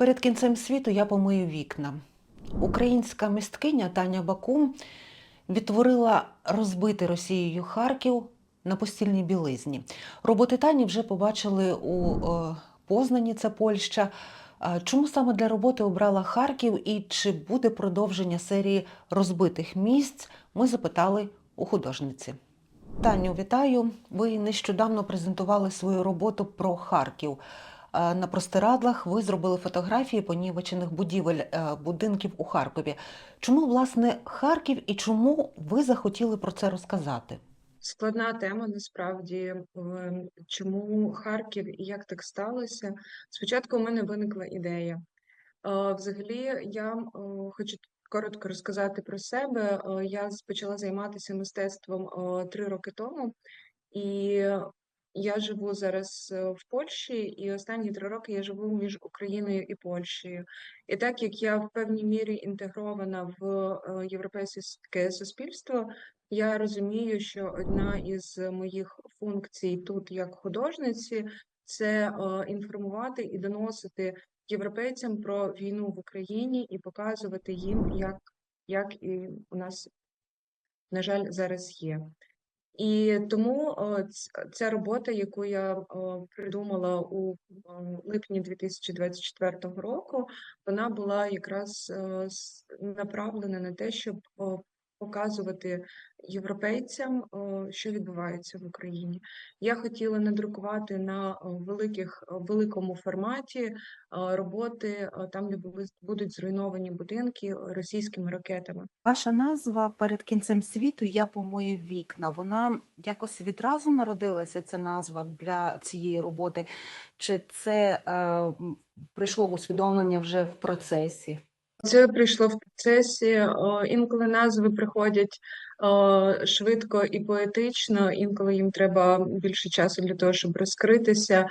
Перед кінцем світу я помию вікна. Українська мисткиня Таня Бакум відтворила розбитий Росією Харків на постільній білизні. Роботи Тані вже побачили у е, Познані, це Польща. Е, Чому саме для роботи обрала Харків і чи буде продовження серії розбитих місць? Ми запитали у художниці. Таню, вітаю. Ви нещодавно презентували свою роботу про Харків. Е, На простирадлах ви зробили фотографії понівечених будівель е, будинків у Харкові. Чому власне Харків і чому ви захотіли про це розказати? Складна тема насправді. Чому Харків і як так сталося? Спочатку у мене виникла ідея. Е, Взагалі, я хочу коротко розказати про себе. Я почала займатися мистецтвом три роки тому, і я живу зараз е, в Польщі, і останні три роки я живу між Україною і Польщею. І так як я в певній мірі інтегрована в європейське суспільство, я розумію, що одна із моїх функцій тут як художниці це інформувати і доносити європейцям про війну в Україні і показувати їм, як, як і у нас, на жаль, зараз є. І тому е, ця робота, яку я е, придумала у е, липні 2024 року, вона була якраз е, направлена на те, щоб е, показувати європейцям, е, що відбувається в Україні. Я хотіла надрукувати на е, великих е, великому форматі роботи там, де будуть зруйновані будинки російськими ракетами. Ваша назва перед кінцем світу Я помию вікна. Вона якось відразу народилася ця назва для цієї роботи, чи це е, прийшло усвідомлення вже в процесі? Це прийшло в процесі. Інколи назви приходять швидко і поетично, інколи їм треба більше часу для того, щоб розкритися.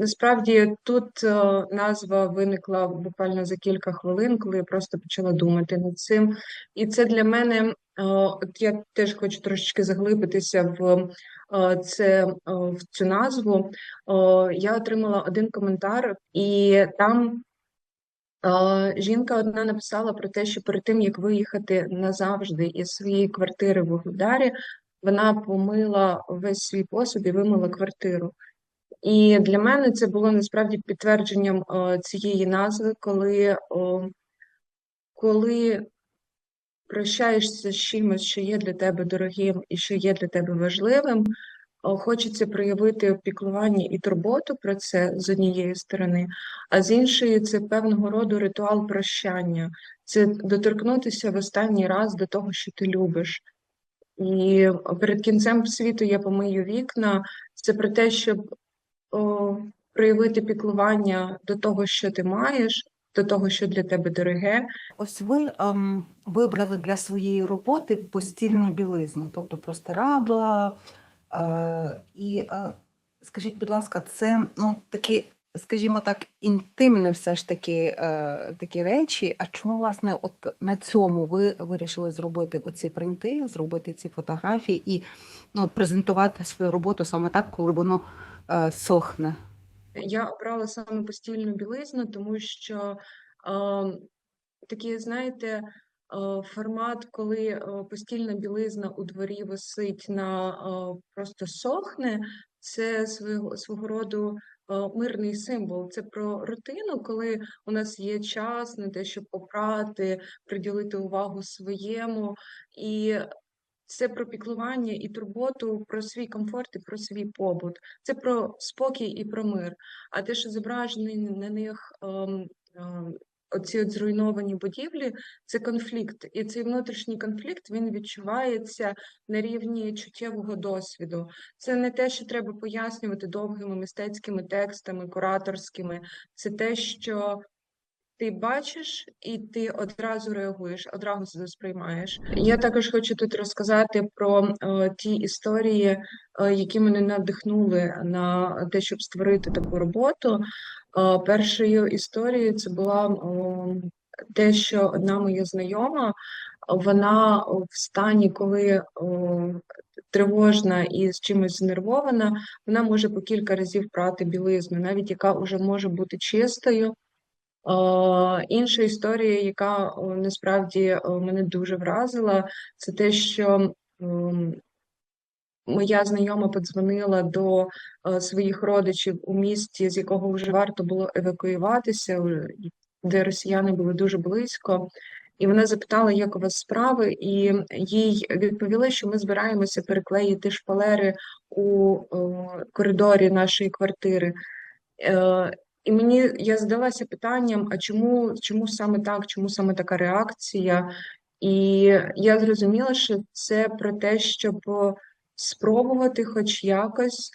Насправді тут назва виникла буквально за кілька хвилин, коли я просто почала думати над цим. І це для мене, от я теж хочу трошечки заглибитися в це в цю назву. Я отримала один коментар, і там. Жінка одна написала про те, що перед тим як виїхати назавжди із своєї квартири в Угледарі, вона помила весь свій посуд і вимила квартиру. І для мене це було насправді підтвердженням цієї назви, коли, коли прощаєшся з чимось, що є для тебе дорогим і що є для тебе важливим, хочеться проявити опіклування і турботу про це з однієї сторони, а з іншої це певного роду ритуал прощання, це доторкнутися в останній раз до того, що ти любиш. І перед кінцем світу я помию вікна. Це про те, щоб о, проявити піклування до того, що ти маєш, до того, що для тебе дороге, Ось ви ем, вибрали для своєї роботи постільну білизну, тобто простирадла. І скажіть, будь ласка, це ну, такі, скажімо так, інтимне все ж таки е, такі речі. А чому, власне, от на цьому ви вирішили зробити оці принти, зробити ці фотографії і ну, презентувати свою роботу саме так, коли воно е, сохне? Я обрала саме постільну білизну, тому що е, такий, знаєте, формат, коли е, постільна білизна у дворі висить на е, просто сохне, це свого, свого роду е, мирний символ. Це про рутину, коли у нас є час на те, щоб попрати, приділити увагу своєму. І це про піклування і турботу про свій комфорт і про свій побут. Це про спокій і про мир. А те, що зображені на них ем, ем, оці от зруйновані будівлі, це конфлікт. І цей внутрішній конфлікт він відчувається на рівні чуттєвого досвіду. Це не те, що треба пояснювати довгими мистецькими текстами, кураторськими. Це те, що ти бачиш і ти одразу реагуєш, одразу сприймаєш. Я також хочу тут розказати про е, ті історії, е, які мене надихнули на те, щоб створити таку роботу. Е, першою історією це була е, те, що одна моя знайома, вона в стані, коли е, тривожна і з чимось знервована, вона може по кілька разів прати білизну, навіть яка вже може бути чистою. Інша історія, яка насправді мене дуже вразила, це те, що моя знайома подзвонила до е, своїх родичів у місті, з якого вже варто було евакуюватися, де росіяни були дуже близько. І вона запитала, як у вас справи, і їй відповіли, що ми збираємося переклеїти шпалери у е, коридорі нашої квартири. Е, І мені я задалася питанням: а чому, чому саме так, чому саме така реакція? І я зрозуміла, що це про те, щоб спробувати хоч якось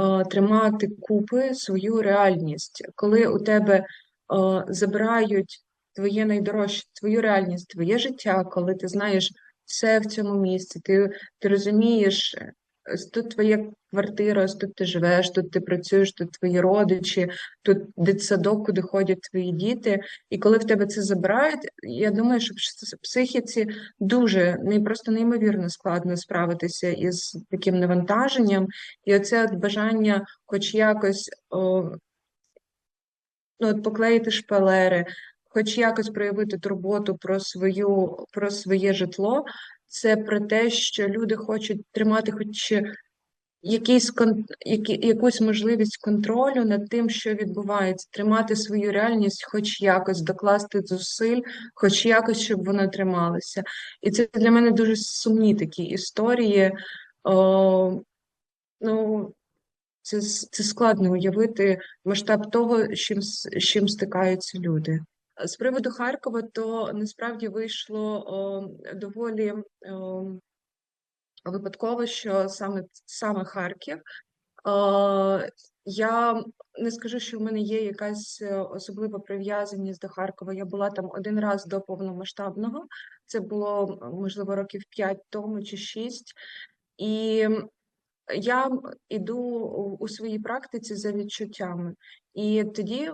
е, тримати купи свою реальність, коли у тебе е, забирають твоє найдорожче, твою реальність, твоє життя, коли ти знаєш все в цьому місці, ти, ти розумієш, тут твоя квартира, тут ти живеш, тут ти працюєш, тут твої родичі, тут дитсадок, куди ходять твої діти. І коли в тебе це забирають, я думаю, що в психіці дуже не просто неймовірно складно справитися із таким навантаженням, і оце бажання, хоч якось о, ну, от поклеїти шпалери, хоч якось проявити турботу про свою, про своє житло. Це про те, що люди хочуть тримати хоч якийсь які... якусь можливість контролю над тим, що відбувається, тримати свою реальність, хоч якось докласти зусиль, хоч якось, щоб вона трималася. І це для мене дуже сумні такі історії. О, ну, це, це складно уявити масштаб того, з чим, чим стикаються люди. З приводу Харкова, то насправді вийшло о, доволі о, випадково, що саме, саме Харків. Е, я не скажу, що в мене є якась е, особлива прив'язаність до Харкова. Я була там один раз до повномасштабного. Це було можливо років 5 тому чи 6. І я іду у- у своїй практиці за відчуттями. І тоді,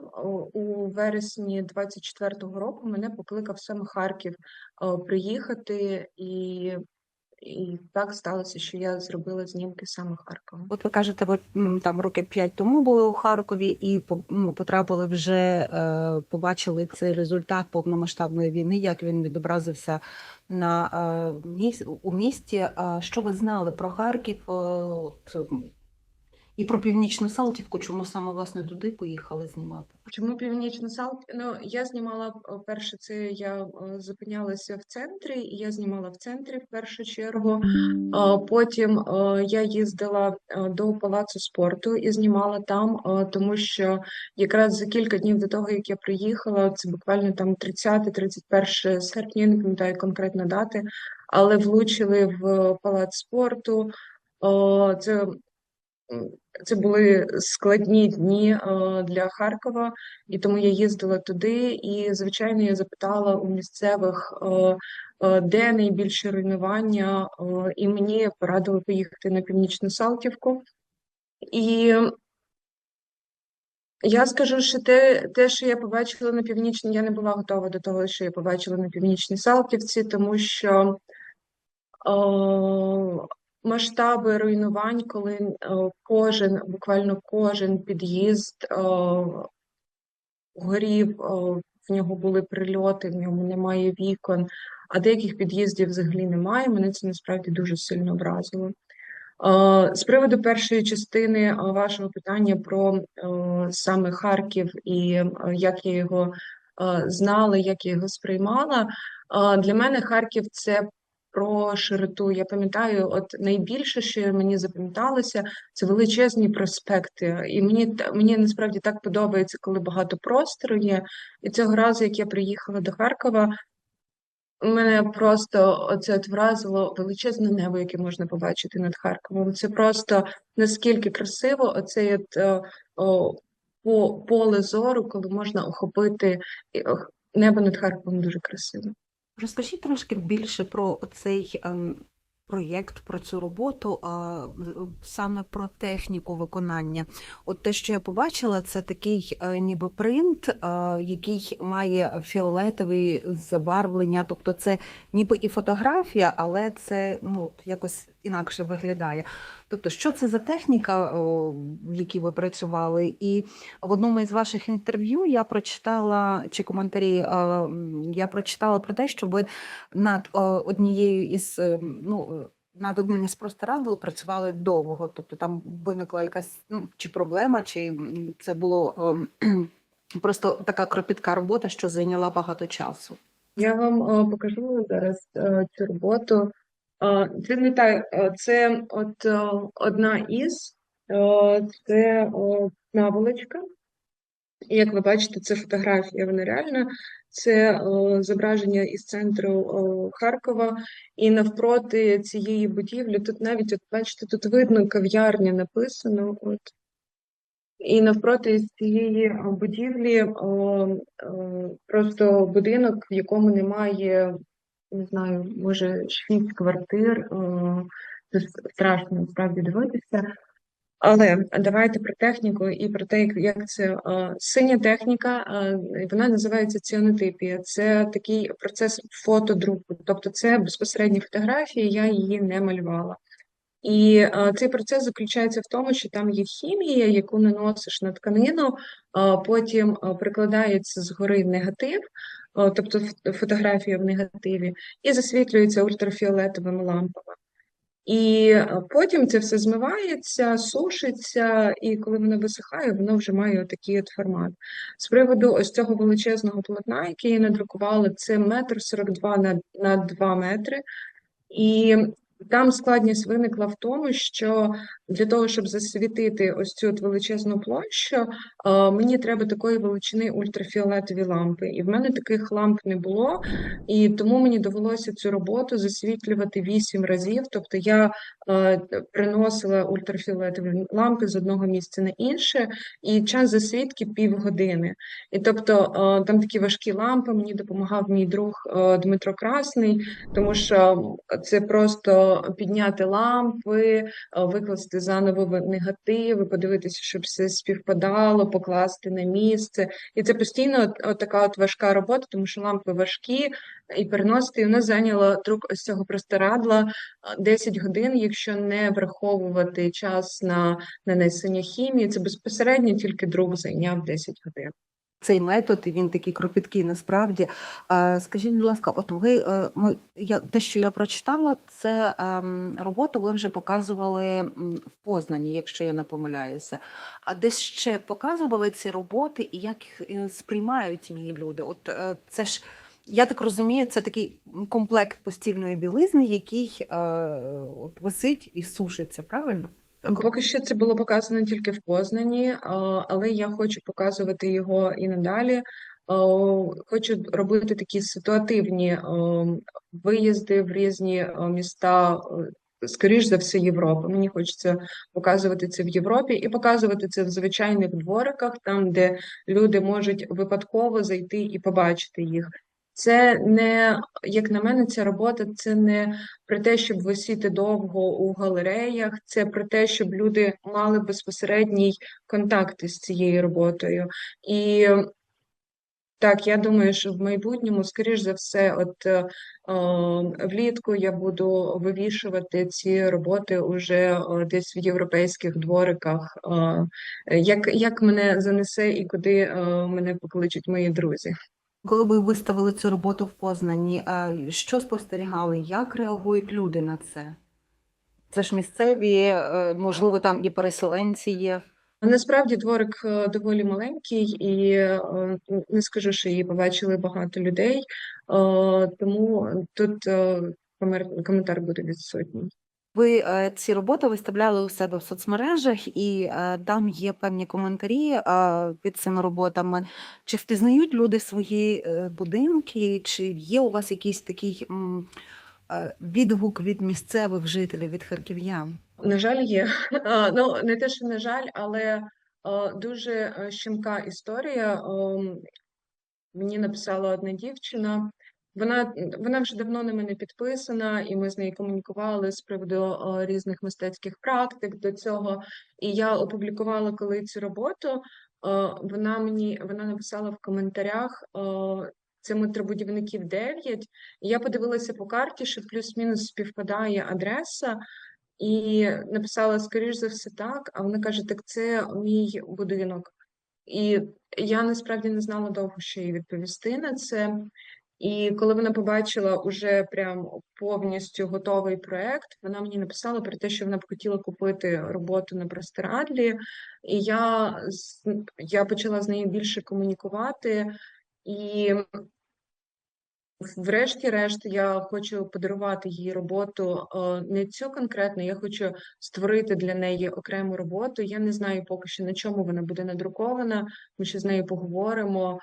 у вересні 24-го року, мене покликав саме Харків приїхати, і, і так сталося, що я зробила знімки саме Харкова. От ви кажете, ви там роки п'ять тому були у Харкові і ну, потрапили вже, е, побачили цей результат повномасштабної війни, як він відобразився на е, у місті. Що ви знали про Харків? е, От, і про північну Салтівку, чому саме власне туди поїхали знімати? Чому північна Салт? Ну, я знімала е, перше, це я е, зупинялася в центрі, і я знімала в центрі в першу чергу. Потім е, я їздила до палацу спорту і знімала там, тому що якраз за кілька днів до того, як я приїхала, це буквально там 30-31 серпня, я не пам'ятаю конкретно дати, але влучили в палац спорту. Це це були складні дні для Харкова, і тому я їздила туди. І, звичайно, я запитала у місцевих, де найбільше руйнування, і мені порадили поїхати на Північну Салтівку. І я скажу, що те, те, що я побачила на північній, я не була готова до того, що я побачила на північній Салтівці, тому що масштаби руйнувань, коли е, кожен, буквально кожен під'їзд е, горів, е, в нього були прильоти, в ньому немає вікон, а деяких під'їздів взагалі немає. Мене це насправді дуже сильно вразило. З приводу першої частини вашого питання про саме Харків і як я його знала, як я його сприймала. Для мене Харків це про широту. Я пам'ятаю, от найбільше, що мені запам'яталося, це величезні проспекти. І мені мені насправді так подобається, коли багато простору є. І цього разу, як я приїхала до Харкова, Мене просто оце от вразило величезне небо, яке можна побачити над Харковом. Це просто наскільки красиво, оцей от, е, о, по, поле зору, коли можна охопити небо над Харковом дуже красиво. Розкажіть трошки більше про цей ем, проєкт, про цю роботу, а саме про техніку виконання. От те, що я побачила, це такий е, ніби принт, е, який має фіолетове забарвлення. Тобто це ніби і фотографія, але це ну, якось інакше виглядає. Тобто, що це за техніка, в якій ви працювали? І в одному із ваших інтерв'ю я прочитала чи коментарі, е, я прочитала про те, що ви над однією із е, ну. е, Над одним із простирадл працювали довго, тобто там виникла якась ну, чи проблема, чи це було просто така кропітка робота, що зайняла багато часу. Я вам е, покажу зараз е, цю роботу. Це не та, це от е, одна із, е, це наволочка. Як ви бачите, це фотографія, вона реальна. Це е, зображення із центру Харкова. І навпроти цієї будівлі, тут навіть, от бачите, тут видно кав'ярня написано. От. І навпроти цієї будівлі е, е, просто будинок, в якому немає, не знаю, може, шість квартир. е, Це страшно насправді дивитися. Але давайте про техніку і про те, як- це е, синя техніка, е, вона називається ціанотипія. Це такий процес фотодруку, тобто це безпосередні фотографії, я її не малювала. І цей процес заключається в тому, що там є хімія, яку наносиш на тканину, потім прикладається згори негатив, тобто ф- фотографія в негативі, і засвітлюється ультрафіолетовими лампами. І е, потім це все змивається, сушиться, і коли воно висихає, воно вже має такий от формат. З приводу ось цього величезного полотна, яке я надрукувала, це метр сорок два на, на два метри. І там складність виникла в тому, що для того, щоб засвітити ось цю от величезну площу, е, мені треба такої величини ультрафіолетові лампи. І в мене таких ламп не було, і тому мені довелося цю роботу засвітлювати вісім разів. Тобто я е, приносила ультрафіолетові лампи з одного місця на інше, і час засвітки півгодини. І тобто е, там такі важкі лампи, мені допомагав мій друг Дмитро Красний, тому що це просто підняти лампи, е, викласти заново негативи, подивитися, щоб все співпадало, покласти на місце. І це постійно от, от така от важка робота, тому що лампи важкі, і переносити. І вона зайняла друк ось цього простирадла 10 годин, якщо не враховувати час на нанесення хімії. Це безпосередньо тільки друк зайняв 10 годин. Цей метод, і він такий кропіткий насправді. Скажіть, будь ласка, от ви е, ми, я, те, що я прочитала, це ем, роботу ви вже показували в Познані, якщо я не помиляюся. А десь ще показували ці роботи і як їх е, сприймають її люди? От е, це ж. Я так розумію, це такий комплект постільної білизни, який е, висить і сушиться, правильно? Поки що це було показано тільки в Познані, але я хочу показувати його і надалі. Хочу робити такі ситуативні виїзди в різні міста, скоріш за все, Європи. Мені хочеться показувати це в Європі і показувати це в звичайних двориках, там, де люди можуть випадково зайти і побачити їх. Це не, як на мене, ця робота це не про те, щоб висіти довго у галереях, це про те, щоб люди мали безпосередній контакт із цією роботою. І так, я думаю, що в майбутньому, скоріш за все, от е, влітку я буду вивішувати ці роботи уже е, десь в європейських двориках. Е, як, як мене занесе і куди е, мене покличуть мої друзі. Коли ви виставили цю роботу в Познані, що спостерігали? Як реагують люди на це? Це ж місцеві, е, можливо, там і переселенці є. Насправді дворик е, доволі маленький, і е, не скажу, що її побачили багато людей, тому тут коментар буде відсутній. Ви е, ці роботи виставляли у себе в соцмережах, і е, там є певні коментарі е, під цими роботами. Чи впізнають люди свої будинки, чи є у вас якийсь такий відгук від місцевих жителів, від харків'ян? На жаль, є. Ну, не те, що на жаль, але дуже щемка історія. Ем, Мені написала одна дівчина. Вона, вона вже давно на мене підписана, і ми з нею комунікували з приводу різних мистецьких практик до цього. І я опублікувала коли цю роботу. Вона мені вона написала в коментарях. Це метробудівників 9. І я подивилася по карті, що плюс-мінус співпадає адреса. І написала, скоріш за все, так, а вона каже, так це мій будинок. І я насправді не знала довго, що їй відповісти на це. І коли вона побачила уже прям повністю готовий проект, вона мені написала про те, що вона б хотіла купити роботу на простирадлі. І я, я почала з нею більше комунікувати. І Врешті-решт, я хочу подарувати їй роботу е, не цю конкретно, я хочу створити для неї окрему роботу. Я не знаю поки що на чому вона буде надрукована. Ми ще з нею поговоримо.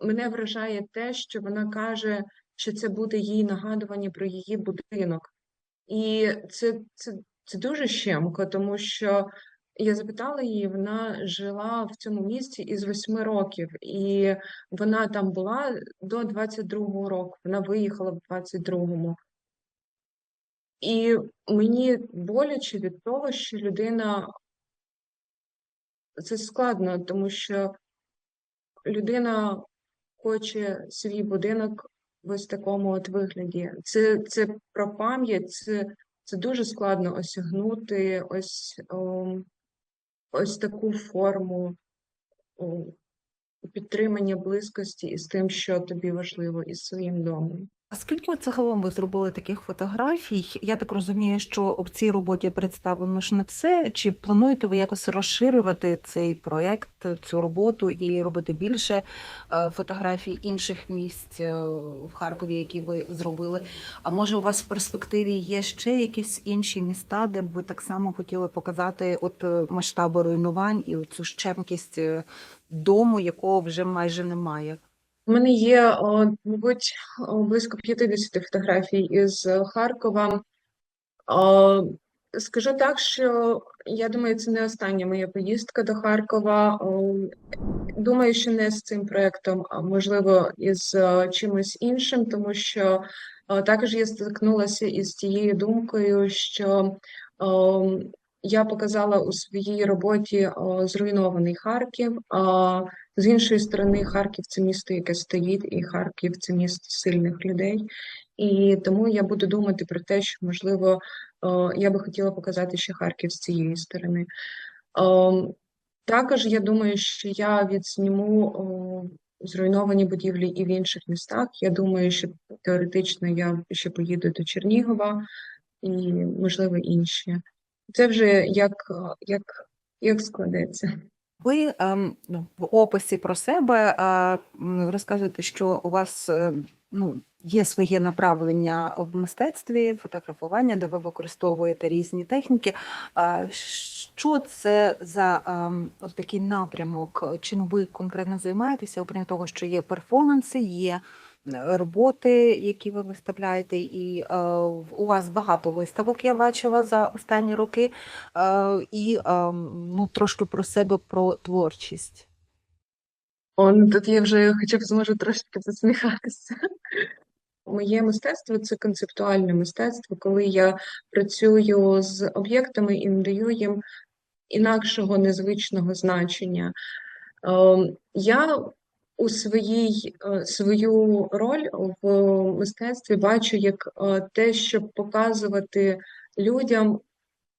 Мене вражає те, що вона каже, що це буде їй нагадування про її будинок. І це, це, це дуже щемко, тому що я запитала її, вона жила в цьому місці із восьми років, і вона там була до 22-го року. Вона виїхала в 22-му. І мені боляче від того, що людина це складно, тому що людина хоче свій будинок в ось такому от вигляді. Це, це про пам'ять, це, це дуже складно осягнути ось, о, ось таку форму о, підтримання близькості із тим, що тобі важливо, із своїм домом. А скільки загалом ви зробили таких фотографій? Я так розумію, що в цій роботі представлено ж не все. Чи плануєте ви якось розширювати цей проект, цю роботу і робити більше е, фотографій інших місць е, в Харкові, які ви зробили? А може, у вас в перспективі є ще якісь інші міста, де б ви так само хотіли показати от е, масштаби руйнувань і цю щемкість дому, якого вже майже немає? У мене є, мабуть, близько 50 фотографій із е, Харкова. Скажу так, що я думаю, це не остання моя поїздка до Харкова. Думаю, що не з цим проєктом, а можливо, із е, чимось іншим, тому що також я стикнулася із тією думкою, що я показала у своїй роботі зруйнований Харків. З іншої сторони, Харків це місто, яке стоїть, і Харків це місто сильних людей. І тому я буду думати про те, що можливо я би хотіла показати ще Харків з цієї сторони. Ем, Також я думаю, що я відсніму зруйновані будівлі і в інших містах. Я думаю, що теоретично я ще поїду до Чернігова і, можливо, інші. Це вже як, як, як складеться. Ви ем, ну, в описі про себе е, розказуєте, що у вас е, ну, є своє направлення в мистецтві, фотографування, де ви використовуєте різні техніки. А що це за ем, такий напрямок? Чим ви конкретно займаєтеся, окрім того, що є перформанси, є роботи, які ви виставляєте, і е, у вас багато виставок я бачила за останні роки. Е, і е, ну, трошки про себе, про творчість. О, ну тут я вже хоча б зможу трошки посміхатися. Моє мистецтво це концептуальне мистецтво, коли я працюю з об'єктами і надаю їм інакшого незвичного значення. Ем, Я у своїй е, свою роль в мистецтві бачу як е, те, щоб показувати людям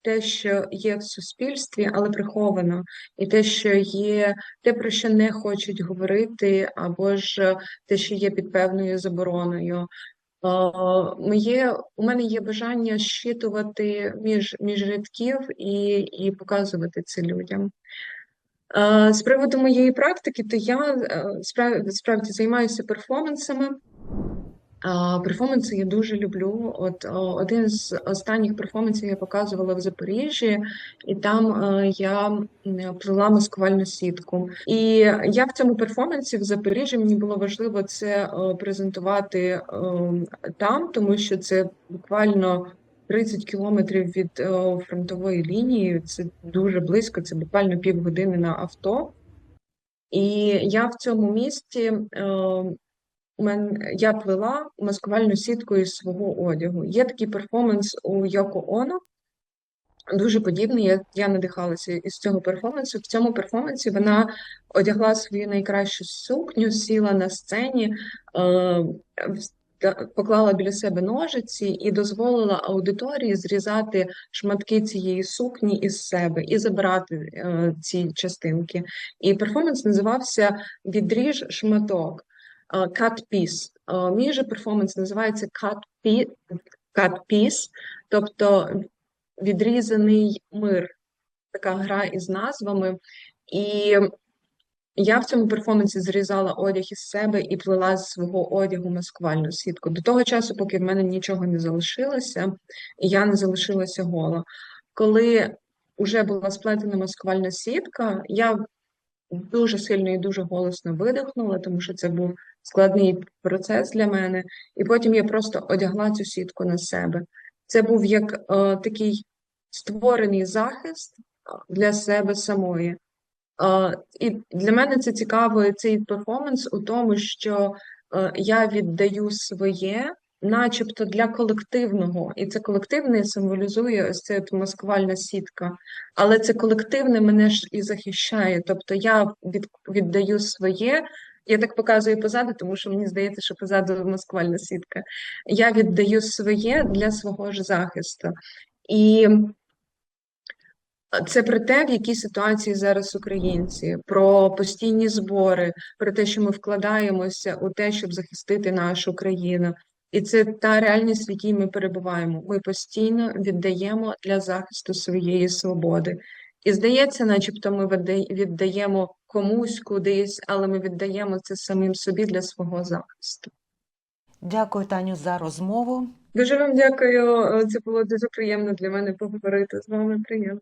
те, що є в суспільстві, але приховано, і те, що є, те, про що не хочуть говорити, або ж те, що є під певною забороною. Е, Моє, у мене є бажання щитувати між, між рядків і, і показувати це людям. З приводу моєї практики, то я е, справді займаюся перформансами. Перформанси я дуже люблю. От один з останніх перформансів я показувала в Запоріжжі, і там е, я плела маскувальну сітку. І я в цьому перформансі в Запоріжжі мені було важливо це е, презентувати е, там, тому що це буквально 30 кілометрів від е, фронтової лінії. Це дуже близько, це буквально півгодини на авто. І я в цьому місті. е, я плела маскувальну сітку із свого одягу. Є такий перформанс у Йоко Оно, дуже подібний. Я, я надихалася із цього перформансу. В цьому перформансі вона одягла свою найкращу сукню, сіла на сцені. Е, поклала біля себе ножиці і дозволила аудиторії зрізати шматки цієї сукні із себе і забирати е, ці частинки. І перформанс називався Відріж шматок. е, Cut piece. Е, Мій же перформанс називається Cut Pi- Cut Piece, тобто відрізаний мир. Така гра із назвами. І я в цьому перформансі зрізала одяг із себе і плела з свого одягу маскувальну сітку. До того часу, поки в мене нічого не залишилося, я не залишилася гола. Коли вже була сплетена маскувальна сітка, я дуже сильно і дуже голосно видихнула, тому що це був складний процес для мене. І потім я просто одягла цю сітку на себе. Це був як е, такий створений захист для себе самої. Е, І для мене це цікаво, цей перформанс у тому, що е, я віддаю своє, начебто для колективного, і це колективне символізує ось ця маскувальна сітка, але це колективне мене ж і захищає. Тобто я від, віддаю своє. Я так показую позаду, тому що мені здається, що позаду маскувальна сітка. Я віддаю своє для свого ж захисту. І це про те, в якій ситуації зараз українці, про постійні збори, про те, що ми вкладаємося у те, щоб захистити нашу країну. І це та реальність, в якій ми перебуваємо. Ми постійно віддаємо для захисту своєї свободи. І здається, начебто ми віддаємо комусь кудись, але ми віддаємо це самим собі для свого захисту. Дякую, Таню, за розмову. Дуже вам дякую. Це було дуже приємно для мене поговорити з вами. Приємно.